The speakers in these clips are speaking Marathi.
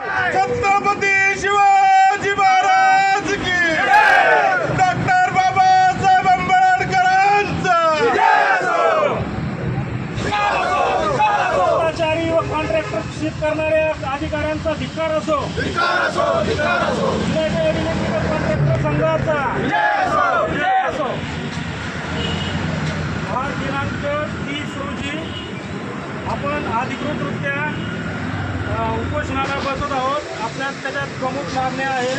छत्रपती शिवाजी महाराज की डॉक्टर बाबासाहेब आंबेडकरांचा भ्रष्टाचारी व कॉन्ट्रॅक्टरशिप करणाऱ्या अधिकाऱ्यांचा धिक्कार असो. युनायटेड इलेक्ट्रिकल कॉन्ट्रॅक्टर संघाचा जय असो आज दिनांक तीस रोजी आपण अधिकृतरित्या उपोषणाला बसत आहोत. आपल्या त्याच्यात प्रमुख मागण्या आहे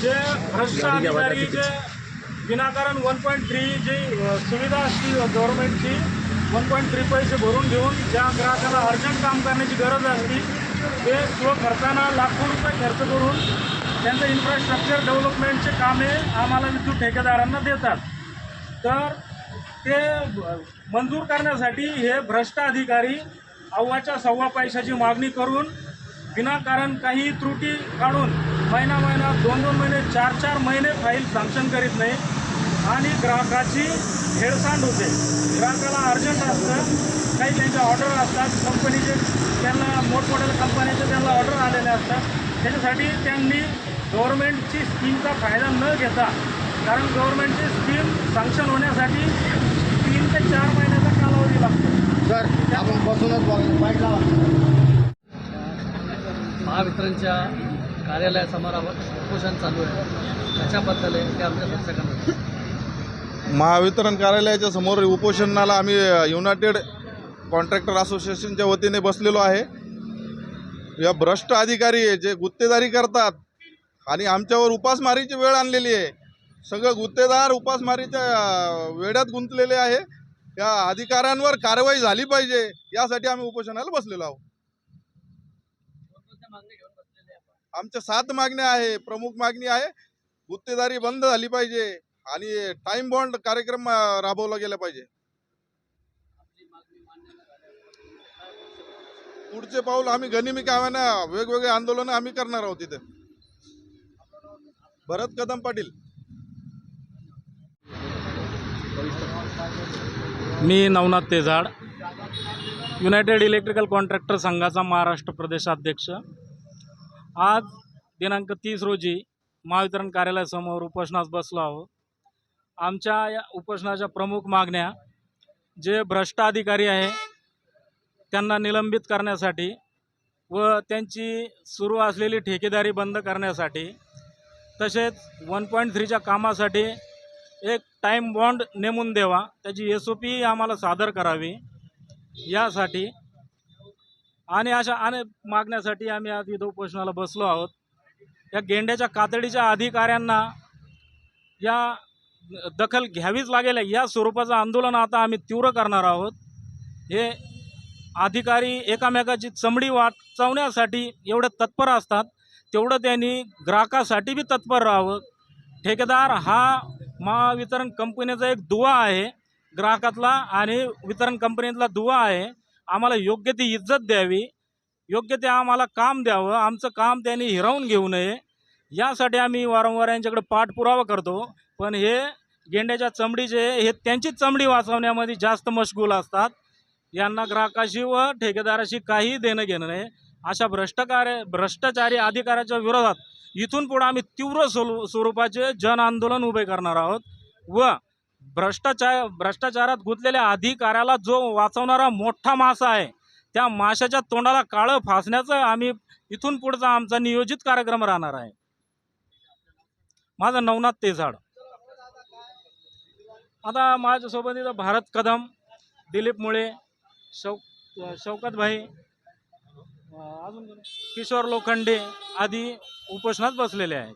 जे भ्रष्ट अधिकारी जे विनाकारण वन पॉईंट थ्री जी सुविधा असती गव्हर्नमेंटची वन पॉईंट थ्री पैसे भरून घेऊन ज्या ग्राहकाला अर्जंट काम करण्याची गरज असती ते स्व खर्चानं लाखो रुपये खर्च करून त्यांचं इन्फ्रास्ट्रक्चर डेव्हलपमेंटचे कामे आम्हाला विद्युत ठेकेदारांना देतात. तर ते मंजूर करण्यासाठी हे भ्रष्ट अधिकारी अव्वाच्या सव्वा पैशाची मागणी करून विनाकारण काही त्रुटी काढून महिना महिना दोन दोन महिने चार चार महिने फाईल सँक्शन करीत नाही. आणि ग्राहकाची हेळसांड होते. ग्राहकाला अर्जंट असतं. काही त्यांच्या ऑर्डर असतात. कंपनीचे त्यांना मोठमोठ्या कंपन्यांचे त्यांना ऑर्डर आलेले असतात. त्याच्यासाठी त्यांनी गव्हर्नमेंटची स्कीमचा फायदा न घेता कारण गव्हर्नमेंटची स्कीम सँक्शन होण्यासाठी तीन ते चार महिन्याचा कालावधी लागतो सर आपण बसूनच बाईक लावा. महावितरणच्या कार्यालयासमोर उपोषण चालू आहे. त्याच्याबद्दल आहे ते आमच्या दर्शकांना महावितरण कार्यालयाच्या समोर उपोषणाला आम्ही युनायटेड कॉन्ट्रॅक्टर असोसिएशनच्या वतीने बसलेलो आहे. या भ्रष्ट अधिकारी आहे जे गुत्तेदारी करतात आणि आमच्यावर उपासमारीची वेळ आणलेली आहे. सगळं गुत्तेदार उपासमारीच्या वेड्यात गुंतलेले आहे. या अधिकाऱ्यांवर कारवाई झाली पाहिजे यासाठी आम्ही उपोषणाला बसलेलो आहोत. आमच्या सात मागण्या आहे प्रमुख मागणी आहे गुत्तेदारी बंद झाली पाहिजे आणि टाइम बॉन्ड कार्यक्रम राबवला गेला पाहिजे. पुढचे पाऊल आम्ही गनिमी कामानं वेगवेगळे आंदोलन आम्ही करणार आहोत तिथे भरत कदम पाटील. मी Navnath Tejad united electrical contractor संघाचा महाराष्ट्र प्रदेशाध्यक्ष आज दिनांक तीस रोजी महावितरण कार्यालयासमोर उपोषणास बसलो आहोत. आमच्या या उपोषणाच्या प्रमुख मागण्या जे भ्रष्ट अधिकारी आहे त्यांना निलंबित करण्यासाठी व त्यांची सुरू असलेली ठेकेदारी बंद करण्यासाठी तसेच वन पॉईंट थ्रीच्या कामासाठी एक टाईम बॉन्ड नेमून द्यावा त्याची एस ओ पी आम्हाला सादर करावी. यासाठी आणि अशा अनेक मागण्यासाठी आम्ही आज इथं उपोषणाला बसलो आहोत. या गेंड्याच्या कातडीच्या अधिकाऱ्यांना या दखल घ्यावीच लागेल. या स्वरूपाचं आंदोलन आता आम्ही तीव्र करणार आहोत. हे अधिकारी एकामेकाची चमडी वाचवण्यासाठी एवढे तत्पर असतात. तेवढं त्यांनी ग्राहकासाठी बी तत्पर राहावं. ठेकेदार हा महावितरण कंपनीचा एक दुवा आहे ग्राहकातला आणि वितरण कंपनीतला दुवा आहे. आम्हाला योग्य ती इज्जत द्यावी योग्य ते आम्हाला काम द्यावं आमचं काम त्यांनी हिरावून घेऊ नये. यासाठी आम्ही वारंवार यांच्याकडे पाठपुरावा करतो. पण हे गेंड्याच्या चमडीचे हे त्यांचीच चमडी वाचवण्यामध्ये जास्त मशगूल असतात. यांना ग्राहकाशी व ठेकेदाराशी काही देणं घेणं नाही. अशा भ्रष्टकार्य भ्रष्टाचारी अधिकाऱ्याच्या विरोधात इथून पुढे आम्ही तीव्र स्वरू स्वरूपाचे जन आंदोलन उभे करणार आहोत. व भ्रष्टाचार भ्रष्टाचारात गुंतलेल्या अधिकाऱ्याला जो वाचवणारा मोठा मासा आहे त्या माशाच्या तोंडाला काळं फासण्याचं आम्ही इथून पुढचा आमचा नियोजित कार्यक्रम राहणार आहे. माझं नवनाथ ते झाड आता माझ्यासोबत इथं भारत कदम दिलीप मुळे शौक शौकत भाई अजून किशोर लोखंडे आदी उपोषणात बसलेले आहेत.